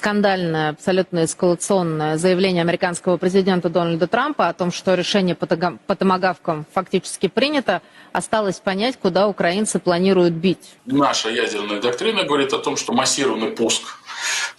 скандальное, абсолютно эскалационное заявление американского президента Дональда Трампа о том, что решение по тога- по томагавкам фактически принято, осталось понять, куда украинцы планируют бить. Наша ядерная доктрина говорит о том, что массированный пуск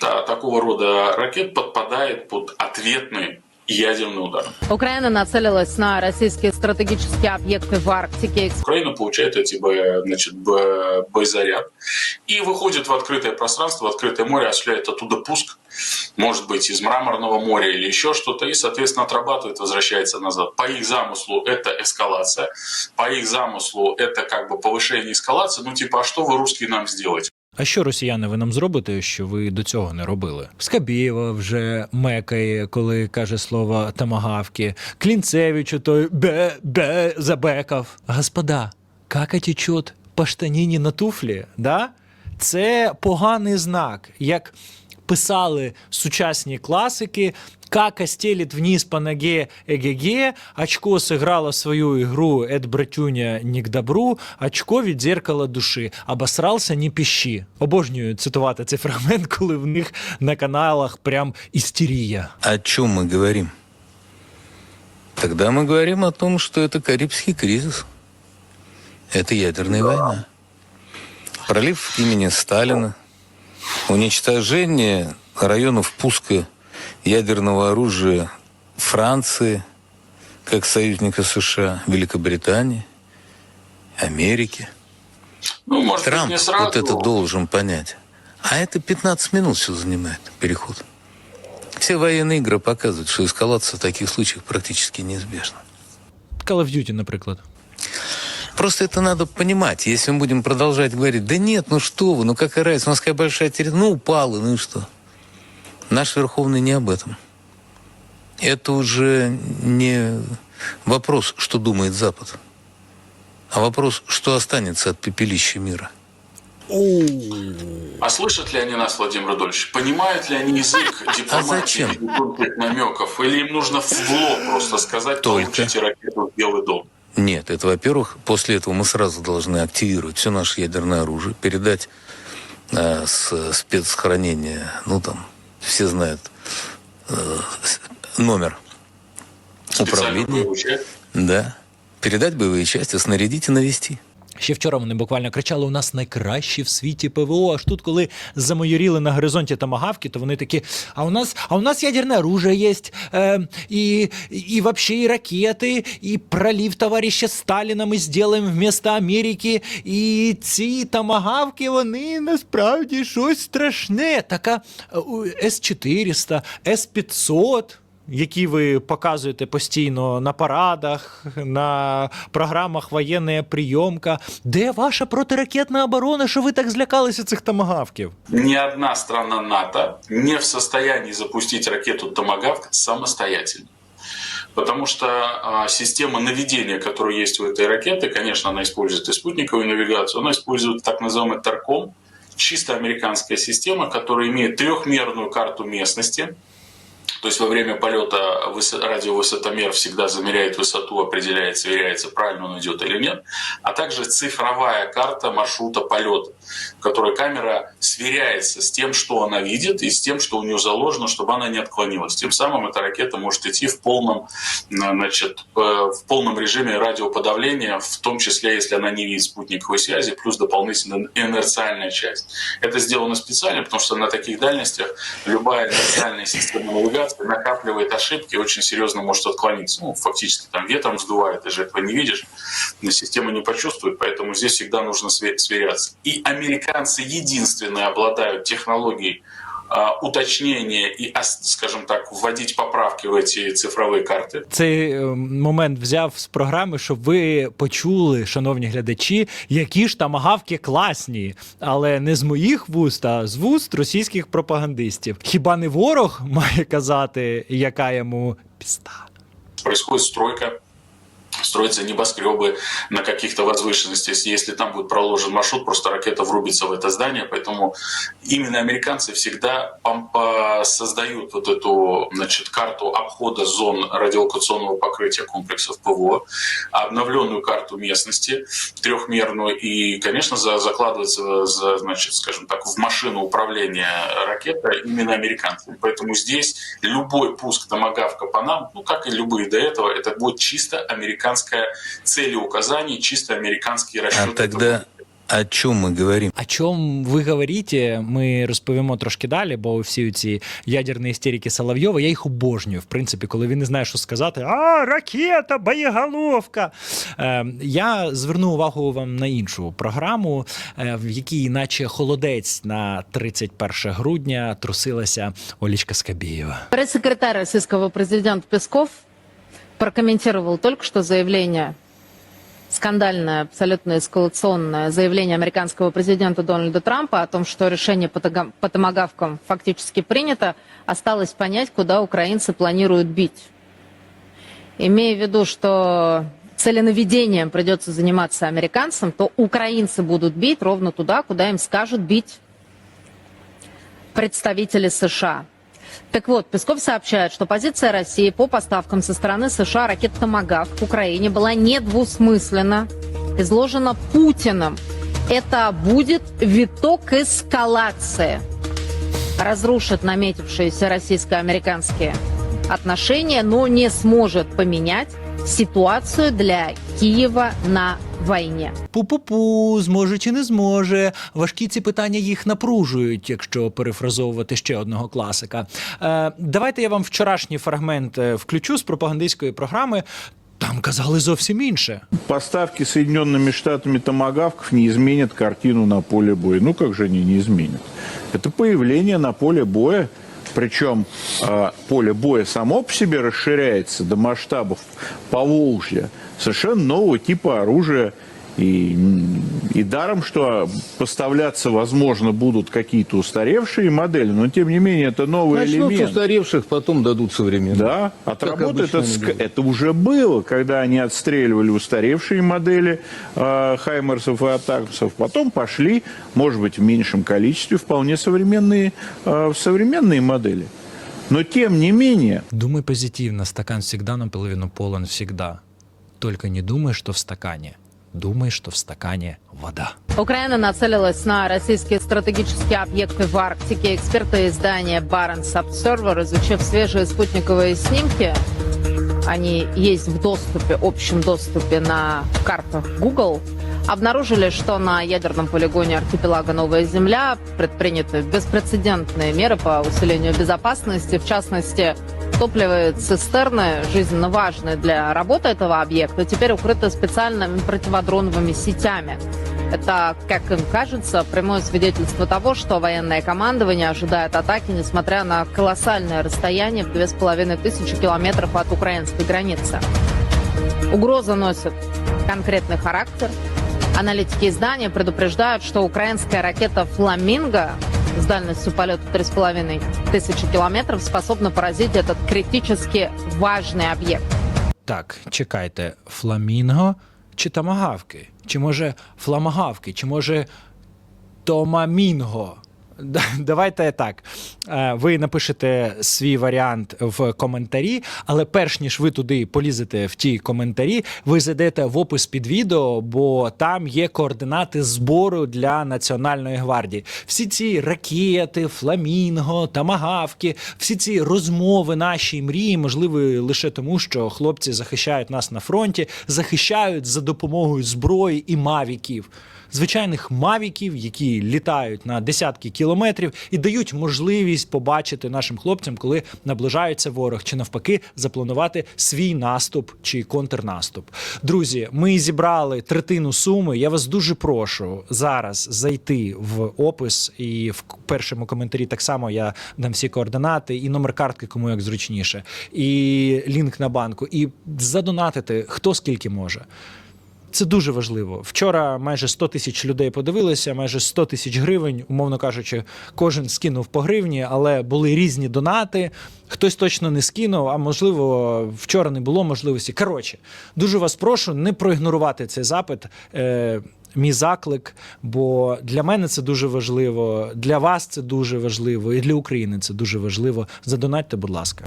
та- такого рода ракет подпадает под ответный ядерный удар. Украина нацелилась на российские стратегические объекты в Арктике. Украина получает эти значит, бо- боезаряд и выходит в открытое пространство, в открытое море, осуществляет оттуда пуск, может быть, из Мраморного моря или еще что-то, и, соответственно, отрабатывает, возвращается назад. По их замыслу это эскалация, по их замыслу это как бы повышение эскалации, ну типа, а что вы, русские, нам сделаете? А що росіяни ви нам зробите, що ви до цього не робили? Скабєєва вже мекає, коли каже слово тамагавки. Клінцевич той бе бе забекав. Господа, кака течет по на туфлі, да? Це поганий знак. Як писали сучасні класики, кака стелит вниз по ноге эгеге, очко сыграло свою игру «Эд братюня не к добру», очко від зеркала душі, обосрался не пищи. Обожнюю цитувати цей фрагмент, коли в них на каналах прям істерія. О чем мы говорим? Тогда мы говорим о том, что это Карибский кризис. Это ядерная война. Пролив имени Сталина, уничтожение районов пуска ядерного оружия Франции, как союзника США, Великобритании, Америки. Ну, может быть, Трамп не сразу. вот это должен понять. А это 15 минут все занимает, переход. Все военные игры показывают, что эскалация в таких случаях практически неизбежна. Call of Duty, наприклад. Просто это надо понимать. Если мы будем продолжать говорить, да нет, ну что вы, ну какая разница, у нас какая большая территория, ну упала, ну и что? Наш Верховный не об этом. Это уже не вопрос, что думает Запад, а вопрос, что останется от пепелища мира. А слышат ли они нас, Владимир Рудольевич? Понимают ли они язык дипломатии зачем? и тонких намеков? Или им нужно в лоб просто сказать, Только. получите ракету в Белый дом? Нет, это, во-первых, после этого мы сразу должны активировать все наше ядерное оружие, передать э, с спецхранения, ну там, все знают э, номер управления, да, передать боевые части, снарядить и навести. Ще вчора вони буквально кричали: у нас найкращі в світі ПВО. Аж тут, коли замайоріли на горизонті тамагавки, то вони такі: а у нас, а у нас ядерне оружие є, е, і, і вообще і ракети, і пролив товариша Сталіна ми зробимо вместо Америки. І ці тамагавки, вони насправді щось страшне. Така е, у, С-400, С-500 які ви показуєте постійно на парадах, на програмах воєнна прийомка. Де ваша протиракетна оборона, що ви так злякалися цих тамагавків? Ни одна страна НАТО не в состоянии запустить ракету «Томагавк» самостоятельно. Потому что а, система наведения, которая есть у этой ракеты, конечно, она использует и спутниковую навигацию, она использует так называемый ТАРКОМ, чисто американская система, которая имеет трехмерную карту местности, то есть во время полета высо- радиовысотомер всегда замеряет высоту, определяет, сверяется, правильно он идет или нет, а также цифровая карта маршрута полета, в которой камера сверяется с тем, что она видит, и с тем, что у нее заложено, чтобы она не отклонилась. Тем самым эта ракета может идти в полном, э, значит, э, в полном режиме радиоподавления, в том числе, если она не видит спутниковой связи, плюс дополнительно инерциальная часть. Это сделано специально, потому что на таких дальностях любая инерциальная система накапливает ошибки очень серьезно может отклониться. Ну, фактически там ветром сдувает, ты же этого не видишь, система не почувствует, поэтому здесь всегда нужно све- сверяться. И американцы единственные обладают технологией а, уточнения и, ос- скажем так, вводить поправки в эти цифровые карты. Цей е, момент взяв з програми, щоб ви почули, шановні глядачі, які ж тамагавки класні, але не з моїх вуст, а з вуст російських пропагандистів. Хіба не ворог має казати, яка йому піста? Происходит стройка строятся небоскребы на каких-то возвышенностях. Если- там будет проложен маршрут, просто ракета врубится в это здание. Поэтому именно американцы всегда создают вот эту значит, карту обхода зон радиолокационного покрытия комплексов ПВО, обновленную карту местности трехмерную и, конечно, за- закладывается, за, значит, скажем так, в машину управления ракетой именно американцами. Поэтому здесь любой пуск томагавка по нам, ну как и любые до этого, это будет чисто американское целеуказание, чисто американские расчеты. А тогда о чем мы говорим? О чому ви говорите, ми розповімо трошки далі, бо всі ці ядерні істерики Соловйова, я їх обожнюю. В принципі, коли він не знає, що сказати, а ракета, боєголовка. Е, я зверну увагу вам на іншу програму, е, в якій, наче холодець на 31 грудня, трусилася Олічка Скабєєва. Пресс-секретарь российского президента Песков прокомментировал только что заявление, скандальное, абсолютно эскалационное заявление американского президента Дональда Трампа о том, что решение по по томагавкам фактически принято, осталось понять, куда украинцы планируют бить. Имея в виду, что целенаведением придется заниматься американцам, то украинцы будут бить ровно туда, куда им скажут бить представители США. Так вот, Песков сообщает, что позиция России по поставкам со стороны США ракет «Томагавк» к Украине была недвусмысленно изложена Путиным. Это будет виток эскалации. Разрушит наметившиеся российско-американские отношения, но не сможет поменять ситуацию для Киева на войне. Пу-пу-пу, зможе чи не зможе. Важкі ці питання їх напружують, якщо перефразовувати ще одного класика. Е, давайте я вам вчорашній фрагмент е, включу з пропагандистської програми. Там казали зовсім інше. Поставки Соединенными Штатами томагавков не изменят картину на поле боя. Ну как же они не изменят? Это появление на поле боя, причем э, поле боя само по себе расширяется до масштабов Поволжья, совершенно нового типа оружия. И, и даром, что поставляться, возможно, будут какие-то устаревшие модели, но тем не менее это новый Начнут элемент. устаревших, потом дадут современные. Да, отработает обычно это, это уже было, когда они отстреливали устаревшие модели э, Хаймерсов и Атакмсов, потом пошли, может быть, в меньшем количестве, вполне современные, э, современные модели. Но тем не менее, Думай позитивно, стакан всегда наполовину полон всегда. Только не думай, что в стакане. Думай, что в стакане вода. Украина нацелилась на российские стратегические объекты в Арктике. Эксперты издания Barents Observer, изучив свежие спутниковые снимки, они есть в доступе, общем доступе на картах Google, обнаружили, что на ядерном полигоне архипелага Новая Земля предприняты беспрецедентные меры по усилению безопасности, в частности, топливные цистерны, жизненно важные для работы этого объекта, теперь укрыты специальными противодроновыми сетями. Это, как им кажется, прямое свидетельство того, что военное командование ожидает атаки, несмотря на колоссальное расстояние в 2500 километров от украинской границы. Угроза носит конкретный характер. Аналитики издания предупреждают, что украинская ракета «Фламинго» с дальностью полета 3,5 тысячи километров способна поразить этот критически важный объект. Так, чекайте, фламінго чи тамагавки? Чи може фламагавки, чи може томамінго? Да- Давайте так. Е, Ви напишете свій варіант в коментарі, але перш ніж ви туди полізете в ті коментарі, ви зайдете в опис під відео, бо там є координати збору для Національної гвардії. Всі ці ракети, фламінго, тамагавки, всі ці розмови, наші мрії, можливі лише тому, що хлопці захищають нас на фронті, захищають за допомогою зброї і мавіків звичайних мавіків, які літають на десятки кілометрів і дають можливість побачити нашим хлопцям, коли наближається ворог, чи навпаки запланувати свій наступ чи контрнаступ. Друзі, ми зібрали третину суми. Я вас дуже прошу зараз зайти в опис і в першому коментарі так само я дам всі координати і номер картки, кому як зручніше, і лінк на банку, і задонатити хто скільки може. Це дуже важливо. Вчора майже 100 тисяч людей подивилися, майже 100 тисяч гривень, умовно кажучи, кожен скинув по гривні, але були різні донати. Хтось точно не скинув, а можливо, вчора не було можливості. Коротше, дуже вас прошу не проігнорувати цей запит. Е, Мій заклик, бо для мене це дуже важливо, для вас це дуже важливо, і для України це дуже важливо. Задонатьте, будь ласка.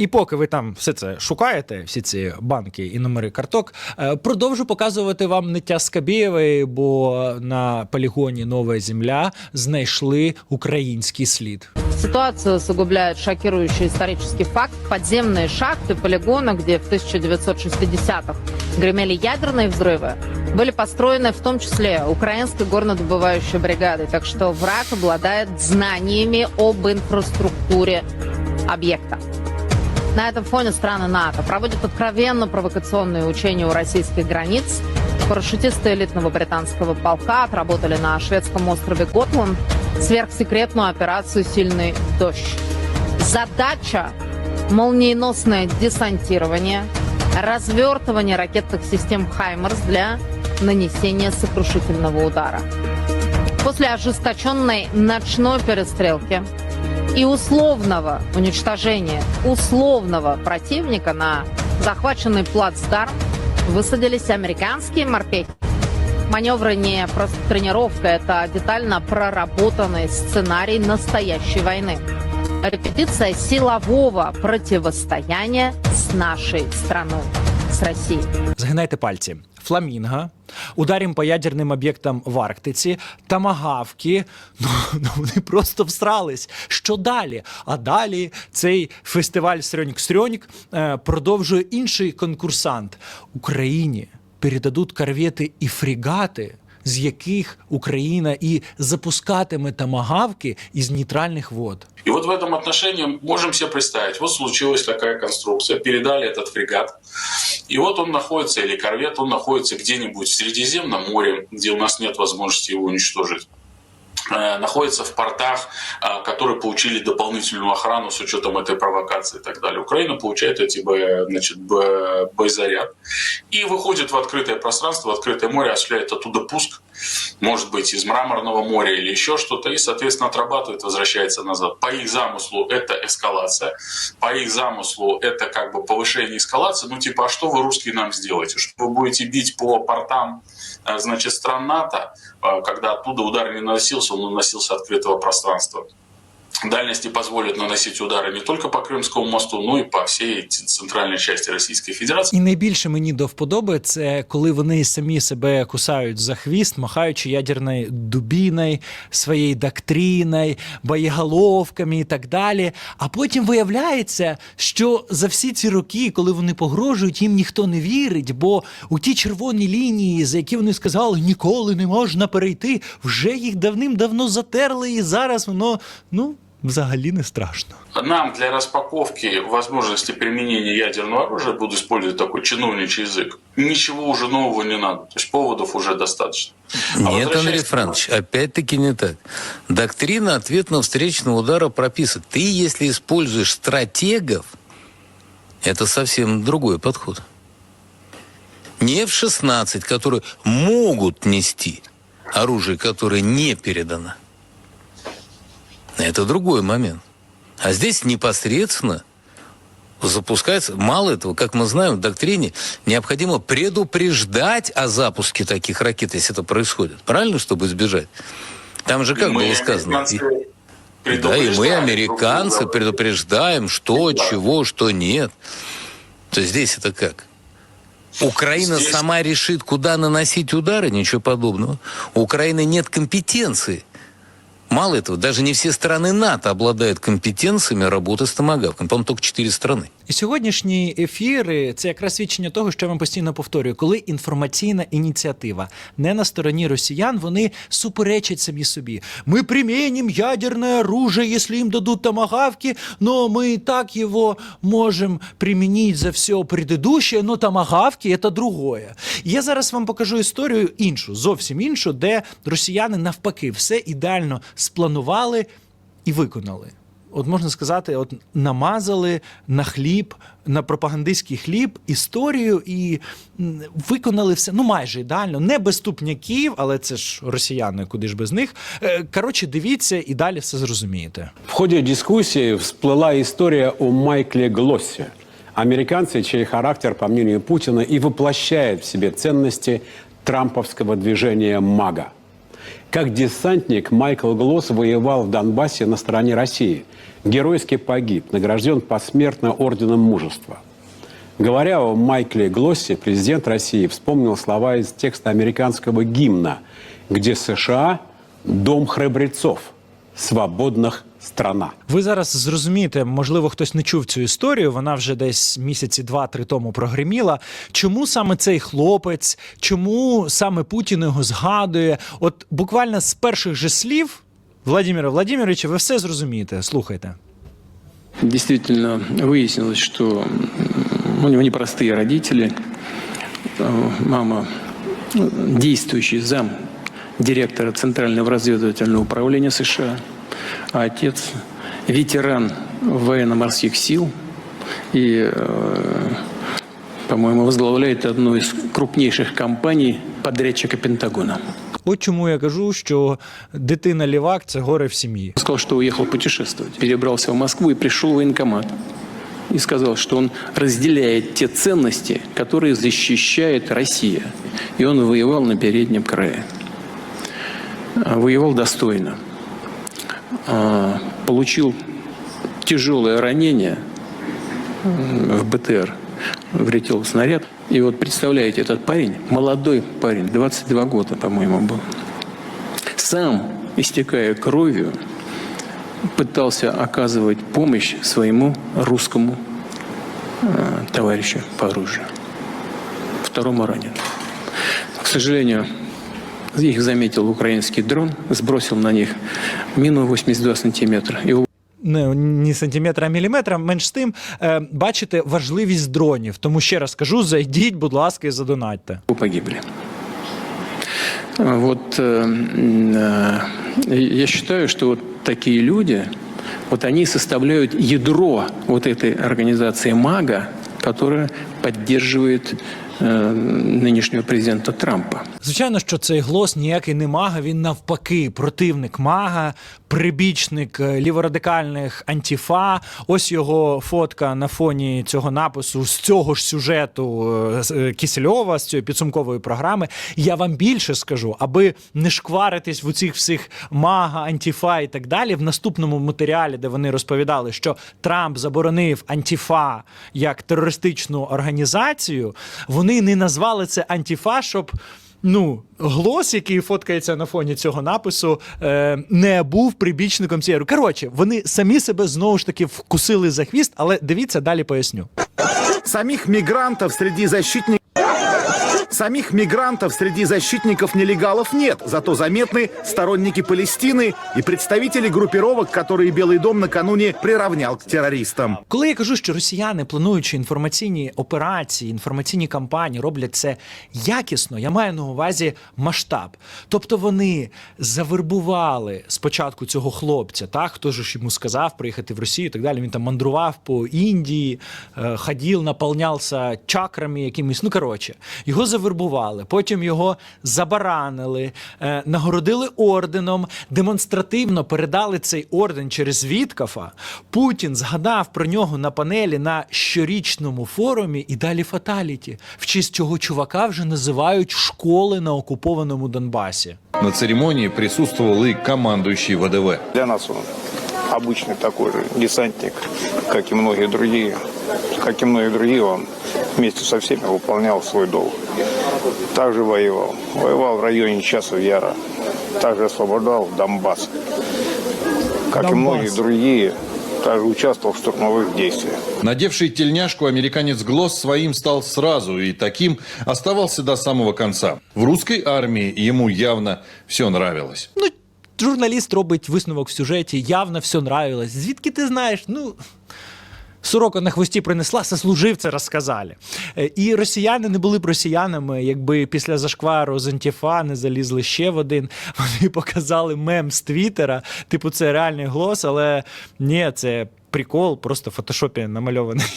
І поки ви там все це шукаєте, всі ці банки і номери карток, е, продовжу показувати вам ниття Скабєєвої, бо на полігоні Нова Земля знайшли український слід. Ситуацию усугубляет шокирующий исторический факт. Подземные шахты полигона, где в 1960-х гремели ядерные взрывы, были построены в том числе украинской горнодобывающей бригадой. Так что враг обладает знаниями об инфраструктуре объекта. На этом фоне страны НАТО проводят откровенно провокационные учения у российских границ. Парашютисты элитного британского полка отработали на шведском острове Готланд сверхсекретную операцию «Сильный дождь». Задача – молниеносное десантирование, развертывание ракетных систем «Хаймерс» для нанесения сокрушительного удара. После ожесточенной ночной перестрелки и условного уничтожения условного противника на захваченный плацдарм высадились американские морпехи. Маневры не просто тренировка, это детально проработанный сценарий настоящей войны. Репетиция силового противостояния с нашей страной, с Россией. Згинайте пальці. Фламінго, ударім по ядерним об'єктам в Арктиці, тамагавки. Ну, ну вони просто всрались. Що далі? А далі цей фестиваль Срьоньк-Срьоньк е, продовжує інший конкурсант. Україні передадуть корвети і фрегати, з яких Україна і запускатиме тамагавки із нейтральних вод. И вот в этом отношении можем себе представить, вот случилась такая конструкция, передали этот фрегат, и вот он находится, или корвет, он находится где-нибудь в Средиземном море, где у нас нет возможности его уничтожить э, находится в портах, э, которые получили дополнительную охрану с учетом этой провокации и так далее. Украина получает эти бо- значит, бо- боезаряд и выходит в открытое пространство, в открытое море, осуществляет оттуда пуск, может быть, из Мраморного моря или еще что-то, и, соответственно, отрабатывает, возвращается назад. По их замыслу это эскалация, по их замыслу это как бы повышение эскалации. Ну, типа, а что вы, русские, нам сделаете? Что вы будете бить по портам, э, значит, стран НАТО, э, когда оттуда удар не наносился, он наносился открытого пространства. Дальности позволят наносить удары не только по Крымскому мосту, но и по всей ц- центральной части Российской Федерации. І найбільше мені до вподоби це коли вони самі себе кусають за хвіст, махаючи ядерною дубіною, своєю доктриною, боєголовками і так далі. А потім виявляється, що за всі ці роки, коли вони погрожують, їм ніхто не вірить, бо у ті червоні лінії, за які вони сказали, ніколи не можна перейти, вже їх давним-давно затерли, і зараз воно ну взагалі не страшно. Нам для распаковки возможности применения ядерного оружия, буду использовать такой чиновничий язык, ничего уже нового не надо. То есть поводов уже достаточно. А Нет, возвращаясь Андрей Францович, опять-таки не так. Доктрина ответно-встречного удара прописывает. Ты, если используешь стратегов, это совсем другой подход. Не F-16, которые могут нести оружие, которое не передано. Это другой момент. А здесь непосредственно запускается, мало этого, как мы знаем, в доктрине необходимо предупреждать о запуске таких ракет, если это происходит. Правильно, чтобы избежать? Там же, как Мы, было сказано, и- да, и мы, американцы, предупреждаем, что, чего, что нет. То есть здесь это как? Украина Здесь- сама решит, куда наносить удары, ничего подобного. У Украины нет компетенции. Мало этого, даже не все страны НАТО обладают компетенциями работы с томагавком. По-моему, только четыре страны. І сьогоднішні ефіри це якраз свідчення того, що я вам постійно повторюю, коли інформаційна ініціатива не на стороні росіян, вони суперечать самі собі. Ми примінимо ядерне оружие, якщо їм дадуть томагавки, но ми і так його можемо примінити за все предыдущее, но томагавки – це другое. Я зараз вам покажу історію іншу, зовсім іншу, де росіяни навпаки все ідеально спланували і виконали. От можна сказати, от намазали на хліб, на пропагандистський хліб історію і виконали все ну майже ідеально, не без ступняків, але це ж росіяни, куди ж без них. Е, Коротше, дивіться і далі все зрозумієте. В ходе дискуссии всплыла история о Майкле Глоссе, американце, чей характер, по мнению Путина, и воплощает в себе ценности трамповского движения «МАГА». Как десантник Майкл Глосс воевал в Донбассе на стороне России. Геройски погиб, награжден посмертно орденом мужества. Говоря о Майкле Глоссе, президент России вспомнил слова из текста американского гимна, где США – дом храбрецов, свободных страна. Ви зараз зрозумієте, можливо, хтось не чув цю історію. Вона вже десь місяці два-три тому прогреміла. Чому саме цей хлопець? Чому саме Путін його згадує? От буквально з перших же слів Владимира Владимировича, ви все зрозумієте. Слухайте. Действительно выяснилось, что м, у него непростые родители. Э, Мама ну, действующий зам директора Центрального разведывательного управления США, а отец ветеран военно-морских сил и, э, по-моему, возглавляет одну из крупнейших компаний подрядчика Пентагона. От чому я кажу, що дитина лівак це горе в сім'ї. Он сказал, что уехал путешествовать. Перебрался в Москву и пришел в военкомат. И сказал, что он разделяет те ценности, которые защищает Россия. И он воевал на переднем крае. А, Воевал достойно. А, Получил тяжелое ранение в БТР. Влетел снаряд. И вот представляете, этот парень, молодой парень, 22 года, по-моему, был, сам, истекая кровью, пытался оказывать помощь своему русскому э, товарищу по оружию. Второму ранену. К сожалению, их заметил украинский дрон, сбросил на них мину 82 сантиметра. И не, ні сантиметра, а міліметра. Менш з тим, е, бачите важливість дронів. Тому ще раз кажу: зайдіть, будь ласка, і задонатьте. погибли. Вот э, м, э, я считаю, что вот такие люди, вот они составляют ядро вот этой организации МАГА, которая поддерживает э, нынешнего президента Трампа. Звичайно, що цей глос ніякий не мага, він навпаки, противник мага, прибічник е, ліворадикальних антіфа. Ось його фотка на фоні цього напису з цього ж сюжету е, е, Кісельова, з цієї підсумкової програми. Я вам більше скажу, аби не шкваритись в усіх всіх мага, антіфа і так далі. В наступному матеріалі, де вони розповідали, що Трамп заборонив антіфа як терористичну організацію, вони не назвали це антіфа, щоб. Ну, глос, який фоткається на фоні цього напису, е, не був прибічником цієї. Коротше, вони самі себе знову ж таки вкусили за хвіст, але дивіться, далі поясню. Самих мигрантов среди защитников Самих мигрантов среди защитников нелегалов нет, зато заметны сторонники Палестины и представители группировок, которые Белый дом накануне приравнял к террористам. Коли я кажу, що росіяни, плануючи інформаційні операції, інформаційні кампанії, роблять це якісно, я маю на увазі масштаб. Тобто вони завербували спочатку цього хлопця, так хто ж йому сказав приїхати в Росію і так далі. Він там мандрував по Індії, е, ходив, наповнявся чакрами якимись. Ну коротше, його завербували, потім його забаранили, е, нагородили орденом, демонстративно передали цей орден через Віткафа. Путін згадав про нього на панелі на щорічному форумі і далі фаталіті. В честь цього чувака вже називають школи на окупованому Донбасі. На церемонии присутствовал и командующий ВДВ. Для нас он обычный такой же десантник, как и многие другие. Как и многие другие, он вместе со всеми выполнял свой долг. Также воевал. Воевал в районе Часов Яра. Также освобождал Донбасс. Как и Донбасс. многие другие, также участвовал в штурмовых действиях. Надевший тельняшку, американец Глосс своим стал сразу и таким оставался до самого конца. В русской армии ему явно все нравилось. Ну, журналіст робить висновок в сюжеті, явно все нравилось. Звідки ти знаєш? Ну. Сорока на хвості принесла, сослуживці розказали. Е, І росіяни не були б росіянами, якби після зашквару з Антіфа не залізли ще в один. Вони показали мем з Твіттера. Типу, це реальний голос, але ні, це прикол, просто в фотошопі намальований.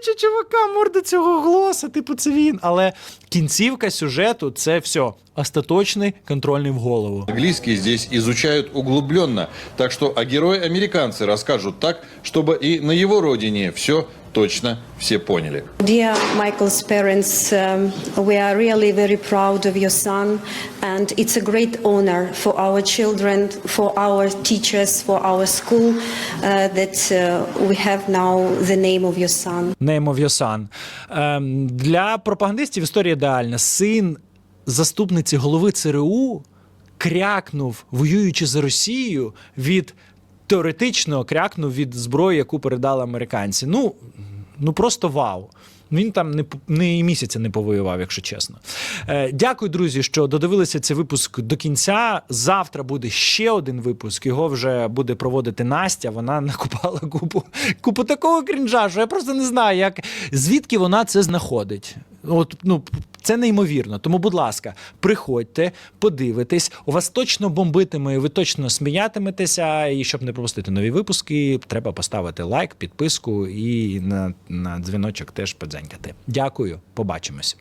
Обличчя чувака морда цього глоса, типу, це він. Але кінцівка сюжету це все. Остаточний контрольний в голову. Английский здесь изучают углубленно, так что о герое американцы расскажут так, чтобы и на его родине все точно все поняли. Dear Michael's parents, um, we are really very proud of your son, and it's a great honor for our children, for our teachers, for our school uh, that uh, we have now the name of your son. Name of your son. Ем, для пропагандистів історія ідеальна. Син заступниці голови ЦРУ крякнув, воюючи за Росію, від теоретично крякнув від зброї, яку передали американці. Ну, ну просто вау. Він там не, не і місяця не повоював, якщо чесно. Е, дякую, друзі, що додивилися цей випуск до кінця. Завтра буде ще один випуск. Його вже буде проводити Настя. Вона накупала купу, купу такого крінжа, що я просто не знаю, як звідки вона це знаходить. От, ну, це неймовірно. Тому, будь ласка, приходьте, подивитесь. У вас точно бомбитиме, і ви точно сміятиметеся. І щоб не пропустити нові випуски, треба поставити лайк, підписку і на, на дзвіночок теж подзенькати. Дякую, побачимось.